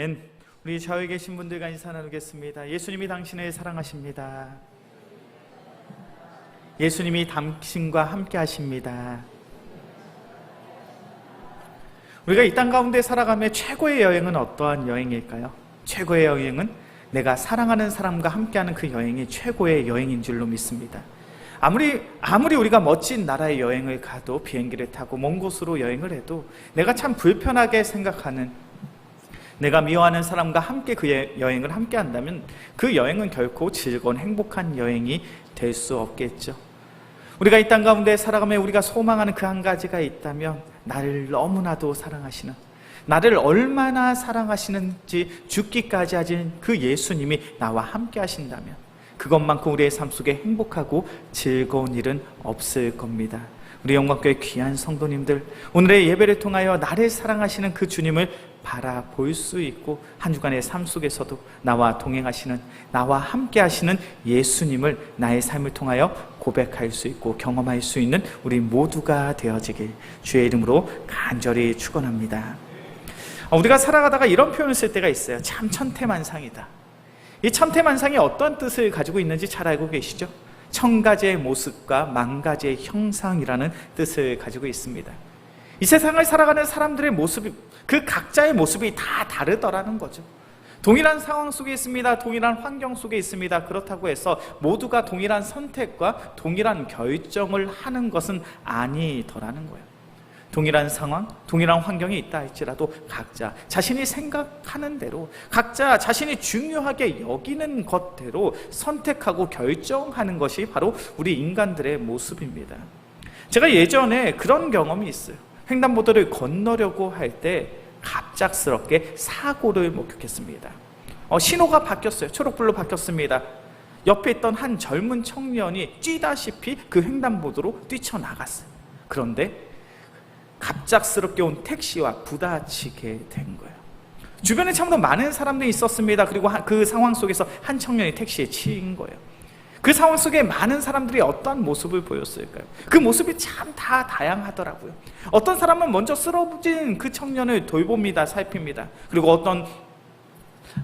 아멘. 우리 좌우에 계신 분들과 인사 나누겠습니다. 예수님이 당신을 사랑하십니다. 예수님이 당신과 함께 하십니다. 우리가 이 땅 가운데 살아가며 최고의 여행은 어떠한 여행일까요? 최고의 여행은 내가 사랑하는 사람과 함께하는 그 여행이 최고의 여행인 줄로 믿습니다. 아무리 아무리 우리가 멋진 나라의 여행을 가도 비행기를 타고 먼 곳으로 여행을 해도 내가 참 불편하게 생각하는 내가 미워하는 사람과 함께 그 여- 여행을 함께 한다면 그 여행은 결코 즐거운 행복한 여행이 될 수 없겠죠. 우리가 이 땅 가운데 살아가며 우리가 소망하는 그 한 가지가 있다면 나를 너무나도 사랑하시는 나를 얼마나 사랑하시는지 죽기까지 하신 그 예수님이 나와 함께 하신다면 그것만큼 우리의 삶 속에 행복하고 즐거운 일은 없을 겁니다. 우리 영광교회 귀한 성도님들 오늘의 예배를 통하여 나를 사랑하시는 그 주님을 바라볼 수 있고 한 주간의 삶 속에서도 나와 동행하시는 나와 함께 하시는 예수님을 나의 삶을 통하여 고백할 수 있고 경험할 수 있는 우리 모두가 되어지길 주의 이름으로 간절히 축원합니다. 어, 우리가 살아가다가 이런 표현을 쓸 때가 있어요. 참 천태만상이다. 이 천태만상이 어떤 뜻을 가지고 있는지 잘 알고 계시죠? 천가지의 모습과 만가지의 형상이라는 뜻을 가지고 있습니다. 이 세상을 살아가는 사람들의 모습이 그 각자의 모습이 다 다르더라는 거죠. 동일한 상황 속에 있습니다. 동일한 환경 속에 있습니다. 그렇다고 해서 모두가 동일한 선택과 동일한 결정을 하는 것은 아니더라는 거예요. 동일한 상황, 동일한 환경이 있다 할지라도 각자 자신이 생각하는 대로 각자 자신이 중요하게 여기는 것대로 선택하고 결정하는 것이 바로 우리 인간들의 모습입니다. 제가 예전에 그런 경험이 있어요. 횡단보도를 건너려고 할 때 갑작스럽게 사고를 목격했습니다. 어, 신호가 바뀌었어요. 초록불로 바뀌었습니다. 옆에 있던 한 젊은 청년이 뛰다시피 그 횡단보도로 뛰쳐나갔어요. 그런데 갑작스럽게 온 택시와 부딪히게 된 거예요. 주변에 참으로 많은 사람들이 있었습니다. 그리고 한- 그 상황 속에서 한 청년이 택시에 치인 거예요. 그 상황 속에 많은 사람들이 어떠한 모습을 보였을까요? 그 모습이 참 다 다양하더라고요. 어떤 사람은 먼저 쓰러진 그 청년을 돌봅니다, 살핍니다. 그리고 어떤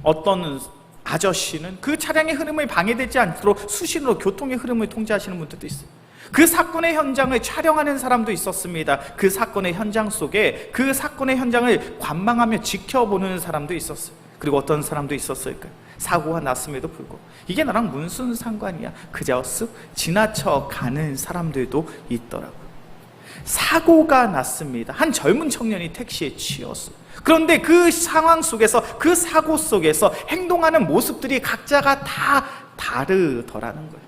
어떤 아저씨는 그 차량의 흐름을 방해되지 않도록 수신으로 교통의 흐름을 통제하시는 분들도 있어요. 그 사건의 현장을 촬영하는 사람도 있었습니다. 그 사건의 현장 속에 그 사건의 현장을 관망하며 지켜보는 사람도 있었어요. 그리고 어떤 사람도 있었을까요? 사고가 났음에도 불구하고 이게 나랑 무슨 상관이야? 그저 쓱 지나쳐 가는 사람들도 있더라고요. 사고가 났습니다. 한 젊은 청년이 택시에 치였어요. 그런데 그 상황 속에서 그 사고 속에서 행동하는 모습들이 각자가 다 다르더라는 거예요.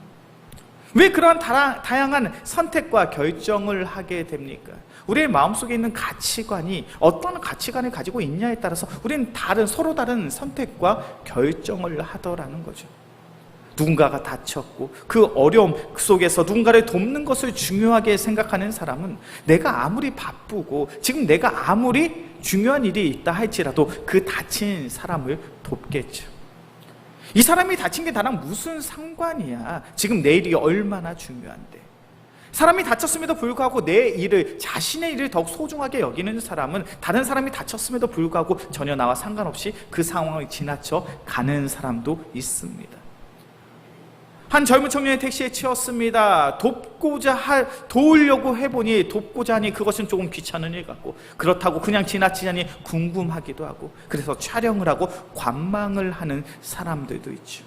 왜 그런 다라, 다양한 선택과 결정을 하게 됩니까? 우리의 마음속에 있는 가치관이 어떤 가치관을 가지고 있냐에 따라서 우리는 다른 서로 다른 선택과 결정을 하더라는 거죠. 누군가가 다쳤고 그 어려움 속에서 누군가를 돕는 것을 중요하게 생각하는 사람은 내가 아무리 바쁘고 지금 내가 아무리 중요한 일이 있다 할지라도 그 다친 사람을 돕겠죠. 이 사람이 다친 게 나랑 무슨 상관이야? 지금 내 일이 얼마나 중요한데. 사람이 다쳤음에도 불구하고 내 일을 자신의 일을 더욱 소중하게 여기는 사람은 다른 사람이 다쳤음에도 불구하고 전혀 나와 상관없이 그 상황을 지나쳐 가는 사람도 있습니다. 한 젊은 청년이 택시에 치였습니다. 돕고자 할, 도우려고 해보니 돕고자 하니 그것은 조금 귀찮은 일 같고 그렇다고 그냥 지나치자니 궁금하기도 하고 그래서 촬영을 하고 관망을 하는 사람들도 있죠.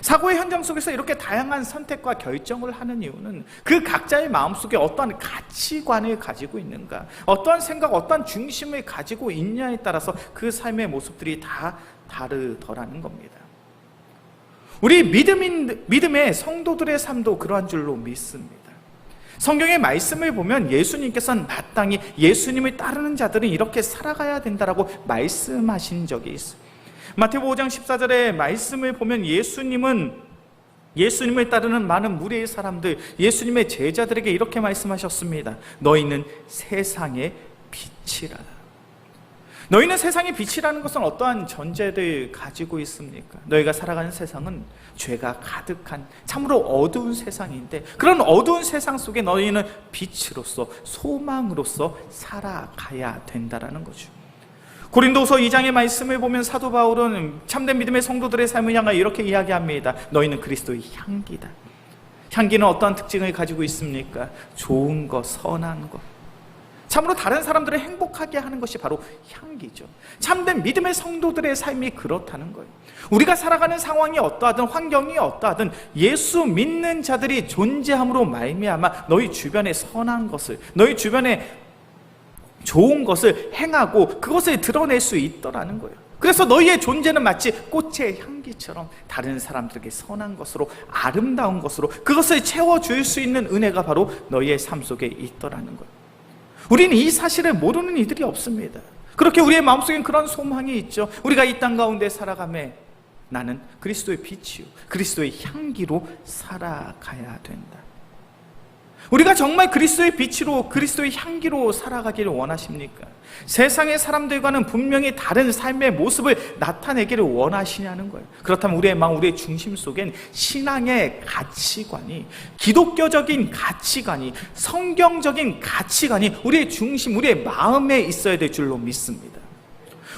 사고의 현장 속에서 이렇게 다양한 선택과 결정을 하는 이유는 그 각자의 마음속에 어떠한 가치관을 가지고 있는가, 어떠한 생각, 어떠한 중심을 가지고 있냐에 따라서 그 삶의 모습들이 다 다르더라는 겁니다. 우리 믿음인, 믿음의 성도들의 삶도 그러한 줄로 믿습니다. 성경의 말씀을 보면 예수님께서는 마땅히 예수님을 따르는 자들은 이렇게 살아가야 된다라고 말씀하신 적이 있어요. 마태복음 5장 14절의 말씀을 보면 예수님은 예수님을 따르는 많은 무리의 사람들, 예수님의 제자들에게 이렇게 말씀하셨습니다. 너희는 세상의 빛이라. 너희는 세상의 빛이라는 것은 어떠한 전제를 가지고 있습니까? 너희가 살아가는 세상은 죄가 가득한 참으로 어두운 세상인데 그런 어두운 세상 속에 너희는 빛으로서 소망으로서 살아가야 된다라는 거죠. 고린도서 2장의 말씀을 보면 사도 바울은 참된 믿음의 성도들의 삶을 향하여 이렇게 이야기합니다. 너희는 그리스도의 향기다. 향기는 어떠한 특징을 가지고 있습니까? 좋은 것, 선한 것. 참으로 다른 사람들을 행복하게 하는 것이 바로 향기죠. 참된 믿음의 성도들의 삶이 그렇다는 거예요. 우리가 살아가는 상황이 어떠하든 환경이 어떠하든 예수 믿는 자들이 존재함으로 말미암아 너희 주변에 선한 것을 너희 주변에 좋은 것을 행하고 그것을 드러낼 수 있더라는 거예요. 그래서 너희의 존재는 마치 꽃의 향기처럼 다른 사람들에게 선한 것으로 아름다운 것으로 그것을 채워 줄 수 있는 은혜가 바로 너희의 삶 속에 있더라는 거예요. 우리는 이 사실을 모르는 이들이 없습니다. 그렇게 우리의 마음속엔 그런 소망이 있죠. 우리가 이 땅 가운데 살아가며 나는 그리스도의 빛이요. 그리스도의 향기로 살아가야 된다. 우리가 정말 그리스도의 빛으로 그리스도의 향기로 살아가기를 원하십니까? 세상의 사람들과는 분명히 다른 삶의 모습을 나타내기를 원하시냐는 거예요. 그렇다면 우리의 마음, 우리의 중심 속엔 신앙의 가치관이 기독교적인 가치관이 성경적인 가치관이 우리의 중심, 우리의 마음에 있어야 될 줄로 믿습니다.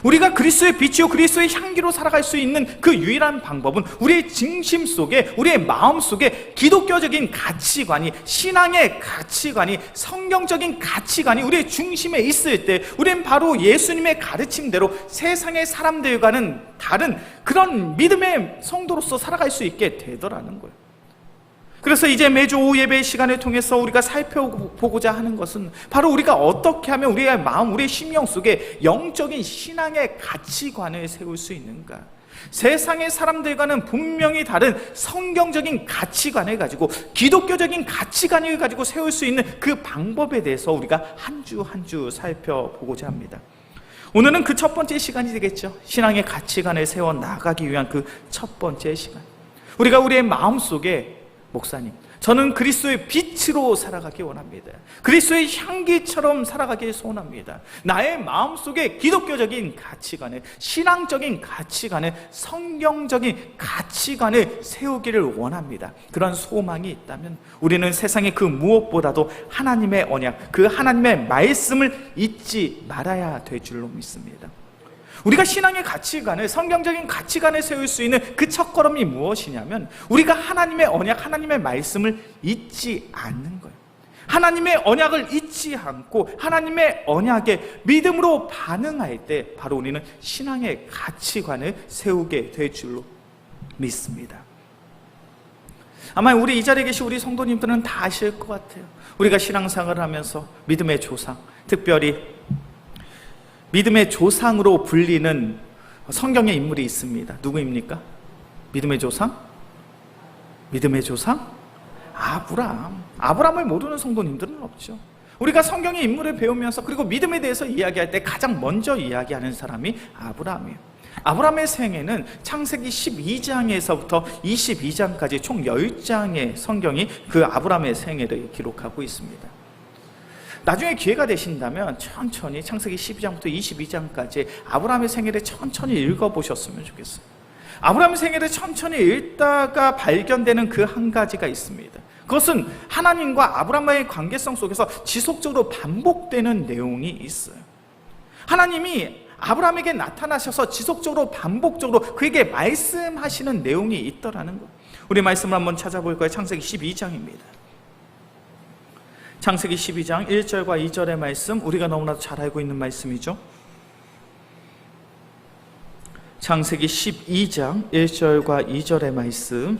우리가 그리스도의 빛이요 그리스도의 향기로 살아갈 수 있는 그 유일한 방법은 우리의 중심 속에 우리의 마음 속에 기독교적인 가치관이 신앙의 가치관이 성경적인 가치관이 우리의 중심에 있을 때 우리는 바로 예수님의 가르침대로 세상의 사람들과는 다른 그런 믿음의 성도로서 살아갈 수 있게 되더라는 거예요. 그래서 이제 매주 오후 예배 시간을 통해서 우리가 살펴보고자 하는 것은 바로 우리가 어떻게 하면 우리의 마음, 우리의 심령 속에 영적인 신앙의 가치관을 세울 수 있는가? 세상의 사람들과는 분명히 다른 성경적인 가치관을 가지고 기독교적인 가치관을 가지고 세울 수 있는 그 방법에 대해서 우리가 한 주 한주 살펴보고자 합니다. 오늘은 그 첫 번째 시간이 되겠죠. 신앙의 가치관을 세워 나가기 위한 그 첫 번째 시간. 우리가 우리의 마음 속에 목사님, 저는 그리스도의 빛으로 살아가기 원합니다. 그리스도의 향기처럼 살아가길 소원합니다. 나의 마음속에 기독교적인 가치관을, 신앙적인 가치관을, 성경적인 가치관을 세우기를 원합니다. 그런 소망이 있다면 우리는 세상의 그 무엇보다도 하나님의 언약, 그 하나님의 말씀을 잊지 말아야 될 줄로 믿습니다. 우리가 신앙의 가치관을 성경적인 가치관을 세울 수 있는 그 첫걸음이 무엇이냐면 우리가 하나님의 언약, 하나님의 말씀을 잊지 않는 거예요. 하나님의 언약을 잊지 않고 하나님의 언약에 믿음으로 반응할 때 바로 우리는 신앙의 가치관을 세우게 될 줄로 믿습니다. 아마 우리 이 자리에 계신 우리 성도님들은 다 아실 것 같아요. 우리가 신앙생활을 하면서 믿음의 조상, 특별히 믿음의 조상으로 불리는 성경의 인물이 있습니다. 누구입니까? 믿음의 조상? 믿음의 조상? 아브람. 아브람을 모르는 성도님들은 없죠. 우리가 성경의 인물을 배우면서 그리고 믿음에 대해서 이야기할 때 가장 먼저 이야기하는 사람이 아브람이에요. 아브람의 생애는 창세기 12장에서부터 22장까지 총 10장의 성경이 그 아브람의 생애를 기록하고 있습니다. 나중에 기회가 되신다면 천천히 창세기 12장부터 22장까지 아브라함의 생애를 천천히 읽어보셨으면 좋겠어요. 아브라함의 생애를 천천히 읽다가 발견되는 그 한 가지가 있습니다. 그것은 하나님과 아브라함의 관계성 속에서 지속적으로 반복되는 내용이 있어요. 하나님이 아브라함에게 나타나셔서 지속적으로 반복적으로 그에게 말씀하시는 내용이 있더라는 거. 우리 말씀을 한번 찾아볼 거예요. 창세기 12장입니다. 창세기 12장 1절과 2절의 말씀 우리가 너무나도 잘 알고 있는 말씀이죠. 창세기 12장 1절과 2절의 말씀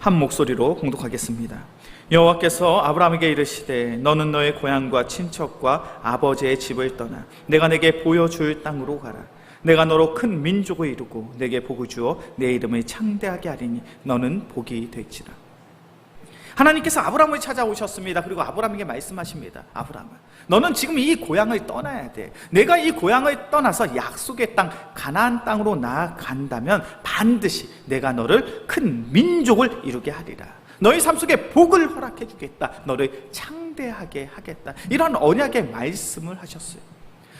한 목소리로 공독하겠습니다. 여호와께서 아브라함에게 이르시되 너는 너의 고향과 친척과 아버지의 집을 떠나 내가 내게 보여줄 땅으로 가라. 내가 너로 큰 민족을 이루고 내게 복을 주어 내 이름을 창대하게 하리니 너는 복이 될지라. 하나님께서 아브라함을 찾아오셨습니다. 그리고 아브라함에게 말씀하십니다. 아브라함아, 너는 지금 이 고향을 떠나야 돼. 내가 이 고향을 떠나서 약속의 땅, 가나안 땅으로 나아간다면 반드시 내가 너를 큰 민족을 이루게 하리라. 너희 삶 속에 복을 허락해 주겠다. 너를 창대하게 하겠다. 이런 언약의 말씀을 하셨어요.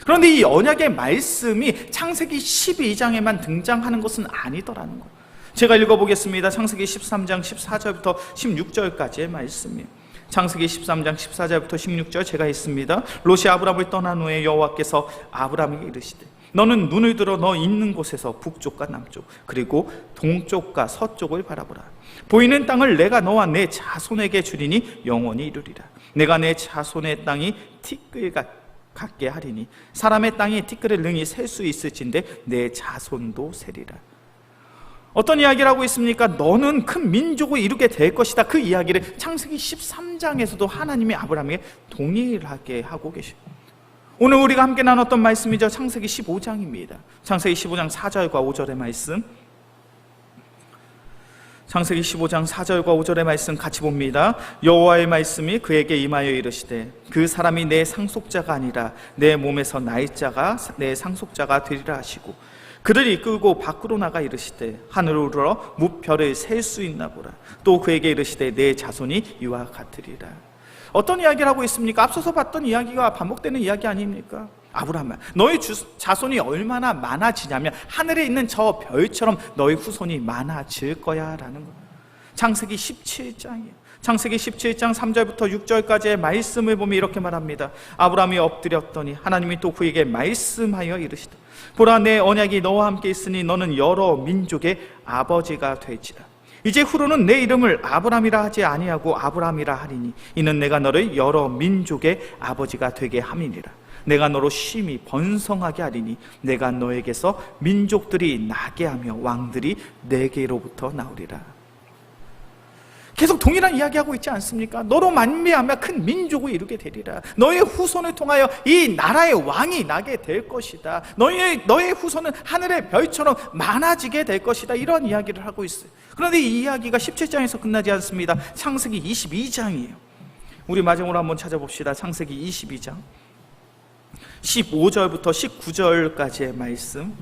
그런데 이 언약의 말씀이 창세기 12장에만 등장하는 것은 아니더라는 거예요. 제가 읽어보겠습니다. 창세기 13장 14절부터 16절까지의 말씀이에요. 창세기 13장 14절부터 16절 제가 있습니다. 롯이 아브람을 떠난 후에 여호와께서 아브람에게 이르시되 너는 눈을 들어 너 있는 곳에서 북쪽과 남쪽 그리고 동쪽과 서쪽을 바라보라. 보이는 땅을 내가 너와 내 자손에게 주리니 영원히 이루리라. 내가 내 자손의 땅이 티끌 같 같게 하리니 사람의 땅이 티끌을 능히 셀 수 있을진데 내 자손도 세리라. 어떤 이야기를 하고 있습니까? 너는 큰 민족을 이루게 될 것이다. 그 이야기를 창세기 13장에서도 하나님이 아브라함에게 동일하게 하고 계십니다. 오늘 우리가 함께 나눴던 말씀이죠. 창세기 15장입니다. 창세기 15장 4절과 5절의 말씀. 창세기 15장 4절과 5절의 말씀 같이 봅니다. 여호와의 말씀이 그에게 임하여 이르시되 그 사람이 내 상속자가 아니라 내 몸에서 나의 자가 내 상속자가 되리라 하시고 그를 이끌고 밖으로 나가 이르시되 하늘을 우러 무별을 셀 수 있나 보라. 또 그에게 이르시되 내 자손이 이와 같으리라. 어떤 이야기를 하고 있습니까? 앞서서 봤던 이야기가 반복되는 이야기 아닙니까? 아브라함아, 너희 주, 자손이 얼마나 많아지냐면 하늘에 있는 저 별처럼 너희 후손이 많아질 거야라는 거. 창세기 17장이에요. 창세기 17장 3절부터 6절까지의 말씀을 보면 이렇게 말합니다. 아브라함이 엎드렸더니 하나님이 또 그에게 말씀하여 이르시다. 보라 내 언약이 너와 함께 있으니 너는 여러 민족의 아버지가 될지라. 이제 후로는 내 이름을 아브람이라 하지 아니하고 아브람이라 하리니 이는 내가 너를 여러 민족의 아버지가 되게 함이니라. 내가 너로 심히 번성하게 하리니 내가 너에게서 민족들이 나게 하며 왕들이 내게로부터 나오리라. 계속 동일한 이야기하고 있지 않습니까? 너로 만미하며 큰 민족을 이루게 되리라. 너의 후손을 통하여 이 나라의 왕이 나게 될 것이다. 너의 너의 후손은 하늘의 별처럼 많아지게 될 것이다. 이런 이야기를 하고 있어요. 그런데 이 이야기가 17장에서 끝나지 않습니다. 창세기 22장이에요. 우리 마지막으로 한번 찾아봅시다. 창세기 22장. 15절부터 19절까지의 말씀.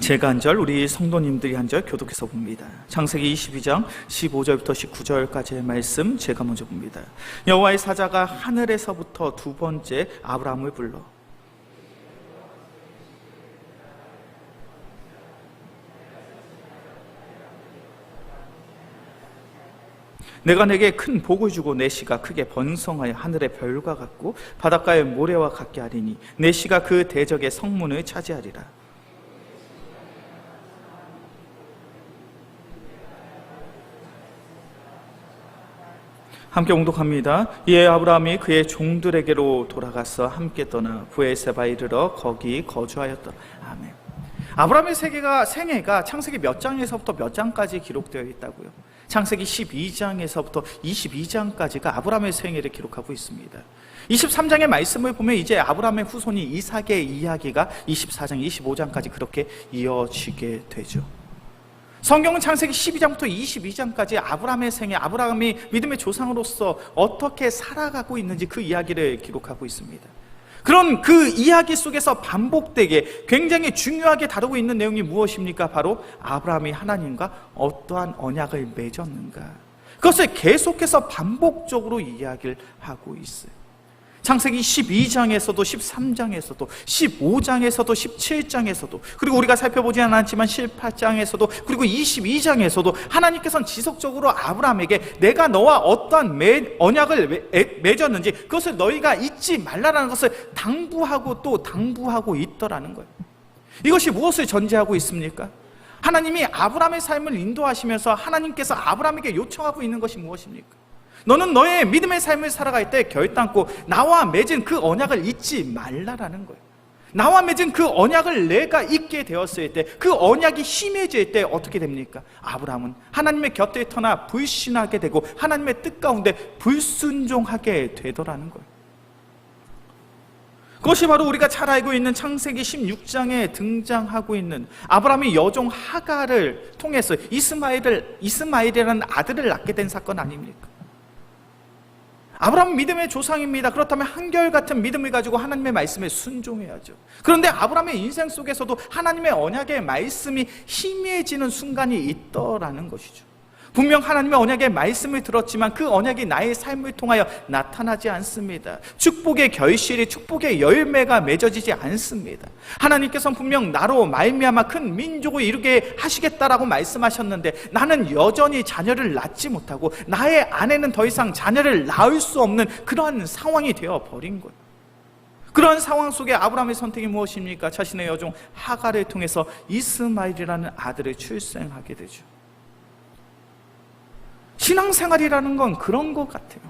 제가 한 절, 우리 성도님들이 한 절 교독해서 봅니다. 창세기 22장 15절부터 19절까지의 말씀 제가 먼저 봅니다. 여호와의 사자가 하늘에서부터 두 번째 아브라함을 불러 내가 내게 큰 복을 주고 내 씨가 크게 번성하여 하늘의 별과 같고 바닷가의 모래와 같게 하리니 내 씨가 그 대적의 성문을 차지하리라. 함께 옹독합니다. 이에 아브라함이 그의 종들에게로 돌아가서 함께 떠나 부에세바에 이르러 거기 거주하였더라. 아멘. 아브라함의 세계가 생애가 창세기 몇 장에서부터 몇 장까지 기록되어 있다고요. 창세기 12장에서부터 22장까지가 아브라함의 생애를 기록하고 있습니다. 23장의 말씀을 보면 이제 아브라함의 후손이 이삭의 이야기가 24장, 25장까지 그렇게 이어지게 되죠. 성경은 창세기 12장부터 22장까지 아브라함의 생애, 아브라함이 믿음의 조상으로서 어떻게 살아가고 있는지 그 이야기를 기록하고 있습니다. 그런 그 이야기 속에서 반복되게 굉장히 중요하게 다루고 있는 내용이 무엇입니까? 바로 아브라함이 하나님과 어떠한 언약을 맺었는가. 그것을 계속해서 반복적으로 이야기를 하고 있어요. 창세기 12장에서도 13장에서도 15장에서도 17장에서도 그리고 우리가 살펴보지 않았지만 18장에서도 그리고 22장에서도 하나님께서는 지속적으로 아브라함에게 내가 너와 어떠한 매, 언약을 매, 맺었는지 그것을 너희가 잊지 말라라는 것을 당부하고 또 당부하고 있더라는 거예요. 이것이 무엇을 전제하고 있습니까? 하나님이 아브라함의 삶을 인도하시면서 하나님께서 아브라함에게 요청하고 있는 것이 무엇입니까? 너는 너의 믿음의 삶을 살아갈 때 결단코 나와 맺은 그 언약을 잊지 말라라는 거예요. 나와 맺은 그 언약을 내가 잊게 되었을 때, 그 언약이 심해질 때 어떻게 됩니까? 아브라함은 하나님의 곁을 떠나 불신하게 되고 하나님의 뜻 가운데 불순종하게 되더라는 거예요. 그것이 바로 우리가 잘 알고 있는 창세기 16장에 등장하고 있는 아브라함이 여종 하가를 통해서 이스마엘을 이스마엘이라는 아들을 낳게 된 사건 아닙니까? 아브라함은 믿음의 조상입니다. 그렇다면 한결같은 믿음을 가지고 하나님의 말씀에 순종해야죠. 그런데 아브라함의 인생 속에서도 하나님의 언약의 말씀이 희미해지는 순간이 있더라는 것이죠. 분명 하나님의 언약의 말씀을 들었지만 그 언약이 나의 삶을 통하여 나타나지 않습니다. 축복의 결실이 축복의 열매가 맺어지지 않습니다. 하나님께서는 분명 나로 말미암아 큰 민족을 이루게 하시겠다라고 말씀하셨는데 나는 여전히 자녀를 낳지 못하고 나의 아내는 더 이상 자녀를 낳을 수 없는 그러한 상황이 되어 버린 거예요. 그런 상황 속에 아브라함의 선택이 무엇입니까? 자신의 여종 하갈을 통해서 이스마일이라는 아들을 출생하게 되죠. 신앙생활이라는 건 그런 것 같아요.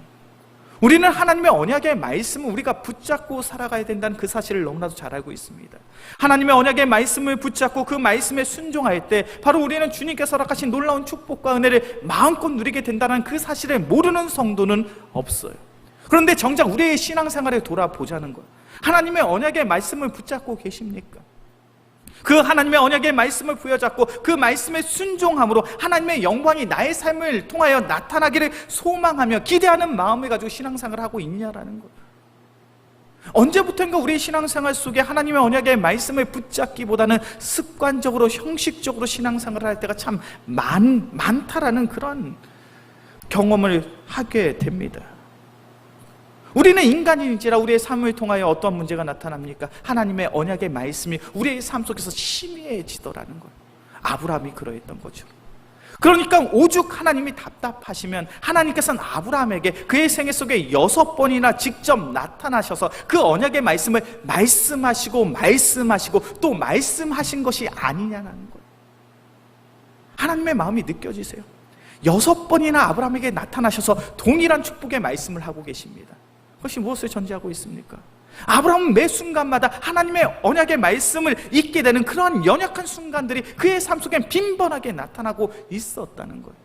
우리는 하나님의 언약의 말씀을 우리가 붙잡고 살아가야 된다는 그 사실을 너무나도 잘 알고 있습니다. 하나님의 언약의 말씀을 붙잡고 그 말씀에 순종할 때 바로 우리는 주님께서 허락하신 놀라운 축복과 은혜를 마음껏 누리게 된다는 그 사실을 모르는 성도는 없어요. 그런데 정작 우리의 신앙생활을 돌아보자는 거예요. 하나님의 언약의 말씀을 붙잡고 계십니까? 그 하나님의 언약의 말씀을 부여잡고 그 말씀에 순종함으로 하나님의 영광이 나의 삶을 통하여 나타나기를 소망하며 기대하는 마음을 가지고 신앙생활을 하고 있냐라는 거예요. 언제부턴가 우리의 신앙생활 속에 하나님의 언약의 말씀을 붙잡기보다는 습관적으로 형식적으로 신앙생활을 할 때가 참 많, 많다라는 그런 경험을 하게 됩니다. 우리는 인간인지라 우리의 삶을 통하여 어떤 문제가 나타납니까? 하나님의 언약의 말씀이 우리의 삶 속에서 심해지더라는 거예요. 아브라함이 그러했던 거죠. 그러니까 오죽 하나님이 답답하시면 하나님께서는 아브라함에게 그의 생애 속에 여섯 번이나 직접 나타나셔서 그 언약의 말씀을 말씀하시고 말씀하시고 또 말씀하신 것이 아니냐는 거예요. 하나님의 마음이 느껴지세요? 여섯 번이나 아브라함에게 나타나셔서 동일한 축복의 말씀을 하고 계십니다. 그것이 무엇을 전제하고 있습니까? 아브라함은 매 순간마다 하나님의 언약의 말씀을 잊게 되는 그러한 연약한 순간들이 그의 삶 속엔 빈번하게 나타나고 있었다는 거예요.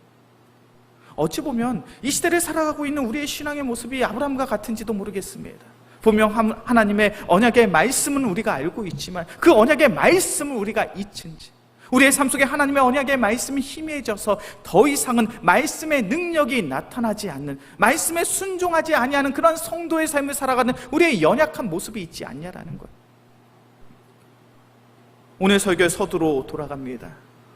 어찌 보면 이 시대를 살아가고 있는 우리의 신앙의 모습이 아브라함과 같은지도 모르겠습니다. 분명 하나님의 언약의 말씀은 우리가 알고 있지만 그 언약의 말씀을 우리가 잊은지 우리의 삶 속에 하나님의 언약의 말씀이 희미해져서 더 이상은 말씀의 능력이 나타나지 않는 말씀에 순종하지 아니하는 그런 성도의 삶을 살아가는 우리의 연약한 모습이 있지 않냐라는 것. 오늘 설교의 서두로 돌아갑니다.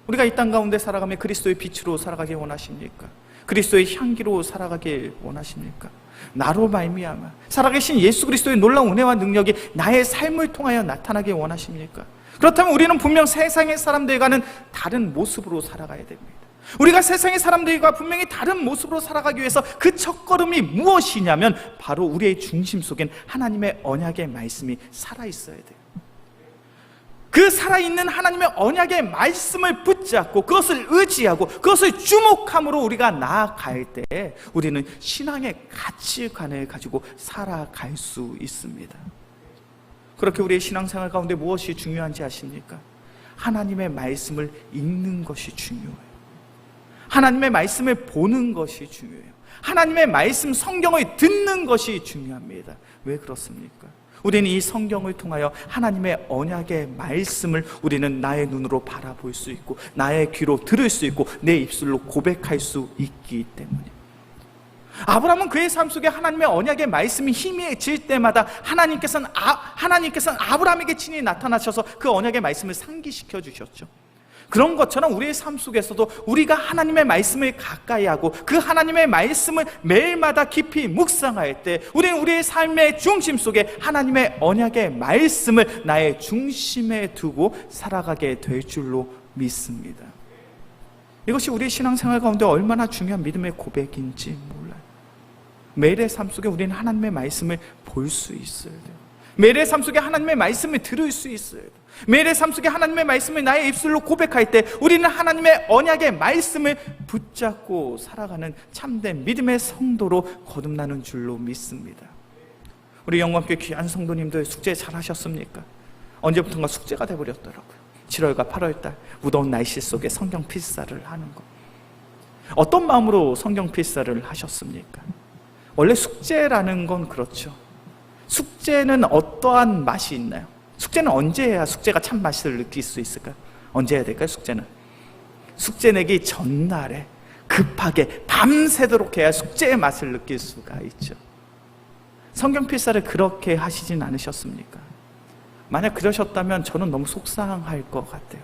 우리가 이 땅 가운데 살아가며 그리스도의 빛으로 살아가길 원하십니까? 그리스도의 향기로 살아가길 원하십니까? 나로 말미암아 살아계신 예수 그리스도의 놀라운 은혜와 능력이 나의 삶을 통하여 나타나길 원하십니까? 그렇다면 우리는 분명 세상의 사람들과는 다른 모습으로 살아가야 됩니다. 우리가 세상의 사람들과 분명히 다른 모습으로 살아가기 위해서 그 첫걸음이 무엇이냐면 바로 우리의 중심 속엔 하나님의 언약의 말씀이 살아있어야 돼요. 그 살아있는 하나님의 언약의 말씀을 붙잡고 그것을 의지하고 그것을 주목함으로 우리가 나아갈 때 우리는 신앙의 가치관을 가지고 살아갈 수 있습니다. 그렇게 우리의 신앙생활 가운데 무엇이 중요한지 아십니까? 하나님의 말씀을 읽는 것이 중요해요. 하나님의 말씀을 보는 것이 중요해요. 하나님의 말씀 성경을 듣는 것이 중요합니다. 왜 그렇습니까? 우리는 이 성경을 통하여 하나님의 언약의 말씀을 우리는 나의 눈으로 바라볼 수 있고 나의 귀로 들을 수 있고 내 입술로 고백할 수 있기 때문입니다. 아브라함은 그의 삶 속에 하나님의 언약의 말씀이 희미해질 때마다 하나님께서는 아, 하나님께서는 아브라함에게 친히 나타나셔서 그 언약의 말씀을 상기시켜 주셨죠. 그런 것처럼 우리의 삶 속에서도 우리가 하나님의 말씀을 가까이 하고 그 하나님의 말씀을 매일마다 깊이 묵상할 때 우리는 우리의 삶의 중심 속에 하나님의 언약의 말씀을 나의 중심에 두고 살아가게 될 줄로 믿습니다. 이것이 우리의 신앙생활 가운데 얼마나 중요한 믿음의 고백인지 몰라요. 매일의 삶 속에 우리는 하나님의 말씀을 볼 수 있어야 돼요. 매일의 삶 속에 하나님의 말씀을 들을 수 있어야 돼요. 매일의 삶 속에 하나님의 말씀을 나의 입술로 고백할 때 우리는 하나님의 언약의 말씀을 붙잡고 살아가는 참된 믿음의 성도로 거듭나는 줄로 믿습니다. 우리 영광교회 귀한 성도님들 숙제 잘 하셨습니까? 언제부턴가 숙제가 돼버렸더라고요. 7월과 8월달 무더운 날씨 속에 성경 필사를 하는 거. 어떤 마음으로 성경 필사를 하셨습니까? 원래 숙제라는 건 그렇죠. 숙제는 어떠한 맛이 있나요? 숙제는 언제 해야 숙제가 참 맛을 느낄 수 있을까요? 언제 해야 될까요? 숙제는 숙제 내기 전날에 급하게 밤새도록 해야 숙제의 맛을 느낄 수가 있죠. 성경 필사를 그렇게 하시진 않으셨습니까? 만약 그러셨다면 저는 너무 속상할 것 같아요.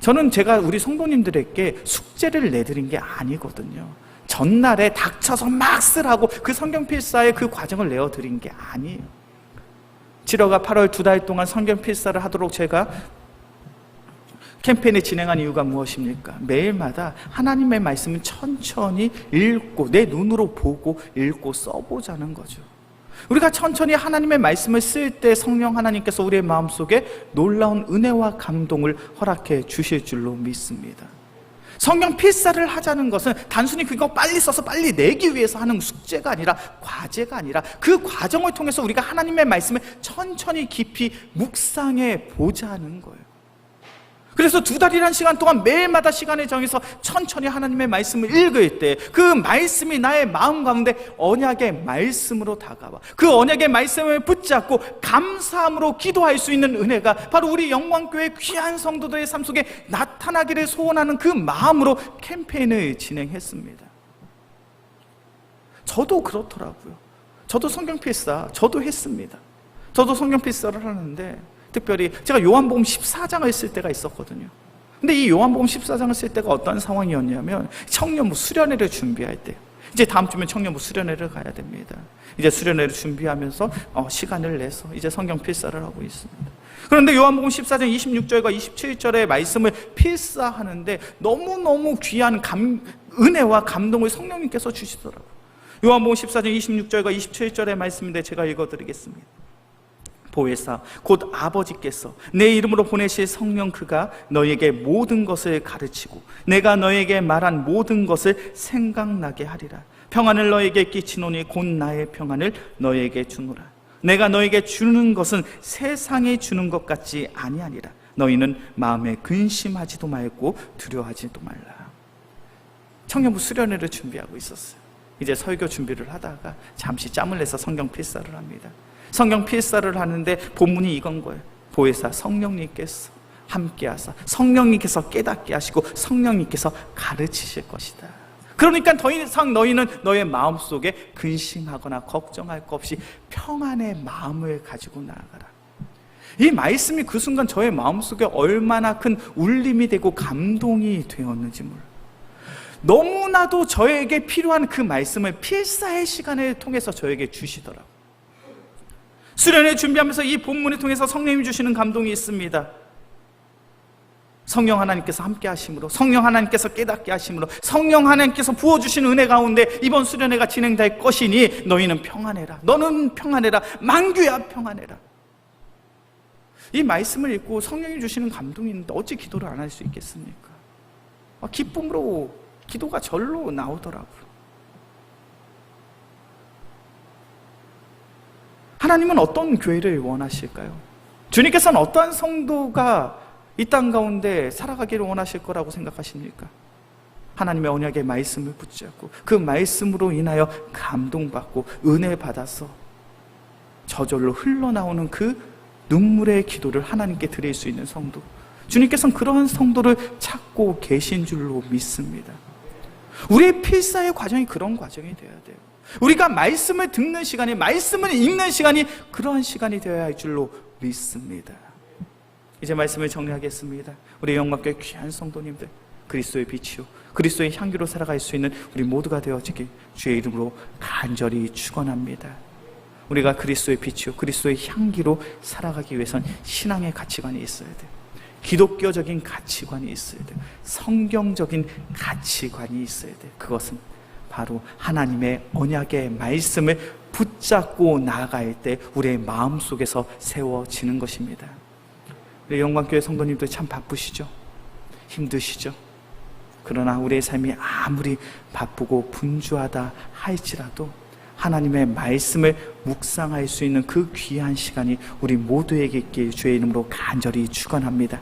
저는 제가 우리 성도님들에게 숙제를 내드린 게 아니거든요. 전날에 닥쳐서 막 쓰라고 그 성경 필사의 그 과정을 내어드린 게 아니에요. 지러가 8월 두 달 동안 성경 필사를 하도록 제가 캠페인을 진행한 이유가 무엇입니까? 매일마다 하나님의 말씀을 천천히 읽고 내 눈으로 보고 읽고 써보자는 거죠. 우리가 천천히 하나님의 말씀을 쓸 때 성령 하나님께서 우리의 마음속에 놀라운 은혜와 감동을 허락해 주실 줄로 믿습니다. 성경 필사를 하자는 것은 단순히 그거 빨리 써서 빨리 내기 위해서 하는 숙제가 아니라 과제가 아니라 그 과정을 통해서 우리가 하나님의 말씀을 천천히 깊이 묵상해 보자는 거예요. 그래서 두 달이란 시간 동안 매일마다 시간을 정해서 천천히 하나님의 말씀을 읽을 때 그 말씀이 나의 마음 가운데 언약의 말씀으로 다가와 그 언약의 말씀을 붙잡고 감사함으로 기도할 수 있는 은혜가 바로 우리 영광교회 귀한 성도들의 삶 속에 나타나기를 소원하는 그 마음으로 캠페인을 진행했습니다. 저도 그렇더라고요. 저도 성경 필사, 저도 했습니다. 저도 성경 필사를 하는데 특별히 제가 요한복음 14장을 쓸 때가 있었거든요. 근데 이 요한복음 14장을 쓸 때가 어떤 상황이었냐면 청년부 수련회를 준비할 때 이제 다음 주면 청년부 수련회를 가야 됩니다. 이제 수련회를 준비하면서 어, 시간을 내서 이제 성경 필사를 하고 있습니다. 그런데 요한복음 14장 26절과 27절의 말씀을 필사하는데 너무너무 귀한 감, 은혜와 감동을 성령님께서 주시더라고요. 요한복음 14장 26절과 27절의 말씀인데 제가 읽어드리겠습니다. 보혜사 곧 아버지께서 내 이름으로 보내실 성령 그가 너에게 모든 것을 가르치고 내가 너에게 말한 모든 것을 생각나게 하리라. 평안을 너에게 끼치노니 곧 나의 평안을 너에게 주노라. 내가 너에게 주는 것은 세상에 주는 것 같지 아니하니라. 너희는 마음에 근심하지도 말고 두려워하지도 말라. 청년부 수련회를 준비하고 있었어요. 이제 설교 준비를 하다가 잠시 짬을 내서 성경 필사를 합니다 성경 필사를 하는데 본문이 이건 거예요. 보혜사 성령님께서 함께하사 성령님께서 깨닫게 하시고 성령님께서 가르치실 것이다. 그러니까 더 이상 너희는 너의 마음 속에 근심하거나 걱정할 것 없이 평안의 마음을 가지고 나아가라. 이 말씀이 그 순간 저의 마음 속에 얼마나 큰 울림이 되고 감동이 되었는지 몰라. 너무나도 저에게 필요한 그 말씀을 필사의 시간을 통해서 저에게 주시더라고요. 수련회 준비하면서 이 본문을 통해서 성령님이 주시는 감동이 있습니다. 성령 하나님께서 함께 하심으로 성령 하나님께서 깨닫게 하심으로 성령 하나님께서 부어 주신 은혜 가운데 이번 수련회가 진행될 것이니 너희는 평안해라. 너는 평안해라. 만규야 평안해라. 이 말씀을 읽고 성령이 주시는 감동이 있는데 어찌 기도를 안 할 수 있겠습니까? 아, 기쁨으로 기도가 절로 나오더라고요. 하나님은 어떤 교회를 원하실까요? 주님께서는 어떠한 성도가 이 땅 가운데 살아가기를 원하실 거라고 생각하십니까? 하나님의 언약의 말씀을 붙잡고 그 말씀으로 인하여 감동받고 은혜 받아서 저절로 흘러나오는 그 눈물의 기도를 하나님께 드릴 수 있는 성도. 주님께서는 그러한 성도를 찾고 계신 줄로 믿습니다. 우리의 필사의 과정이 그런 과정이 되어야 돼요. 우리가 말씀을 듣는 시간이, 말씀을 읽는 시간이 그러한 시간이 되어야 할 줄로 믿습니다. 이제 말씀을 정리하겠습니다. 우리 영광교회 귀한 성도님들, 그리스도의 빛이요, 그리스도의 향기로 살아갈 수 있는 우리 모두가 되어지길 주의 이름으로 간절히 축원합니다. 우리가 그리스도의 빛이요, 그리스도의 향기로 살아가기 위해선 신앙의 가치관이 있어야 돼요. 기독교적인 가치관이 있어야 돼요. 성경적인 가치관이 있어야 돼요. 그것은 바로 하나님의 언약의 말씀을 붙잡고 나아갈 때 우리의 마음 속에서 세워지는 것입니다. 우리 영광교회 성도님들 참 바쁘시죠? 힘드시죠? 그러나 우리의 삶이 아무리 바쁘고 분주하다 할지라도 하나님의 말씀을 묵상할 수 있는 그 귀한 시간이 우리 모두에게 있길 주의 이름으로 간절히 축원합니다.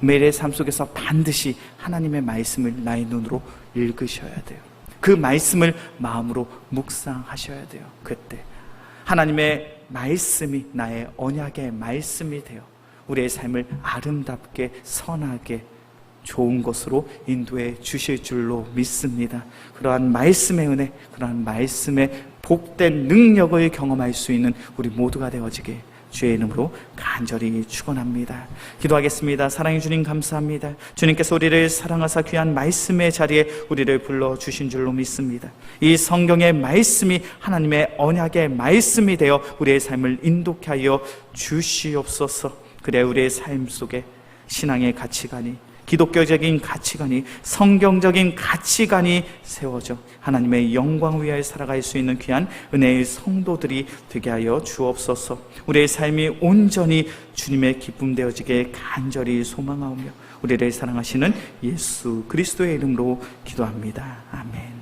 매일의 삶 속에서 반드시 하나님의 말씀을 나의 눈으로 읽으셔야 돼요. 그 말씀을 마음으로 묵상하셔야 돼요. 그때 하나님의 말씀이 나의 언약의 말씀이 되어 우리의 삶을 아름답게 선하게 좋은 것으로 인도해 주실 줄로 믿습니다. 그러한 말씀의 은혜, 그러한 말씀의 복된 능력을 경험할 수 있는 우리 모두가 되어지게 주의 이름으로 간절히 축원합니다. 기도하겠습니다. 사랑해 주님 감사합니다. 주님께서 우리를 사랑하사 귀한 말씀의 자리에 우리를 불러 주신 줄로 믿습니다. 이 성경의 말씀이 하나님의 언약의 말씀이 되어 우리의 삶을 인도케 하여 주시옵소서. 그래 우리의 삶 속에 신앙의 가치관이 기독교적인 가치관이 성경적인 가치관이 세워져 하나님의 영광 위하여 살아갈 수 있는 귀한 은혜의 성도들이 되게 하여 주옵소서. 우리의 삶이 온전히 주님의 기쁨 되어지게 간절히 소망하오며 우리를 사랑하시는 예수 그리스도의 이름으로 기도합니다. 아멘.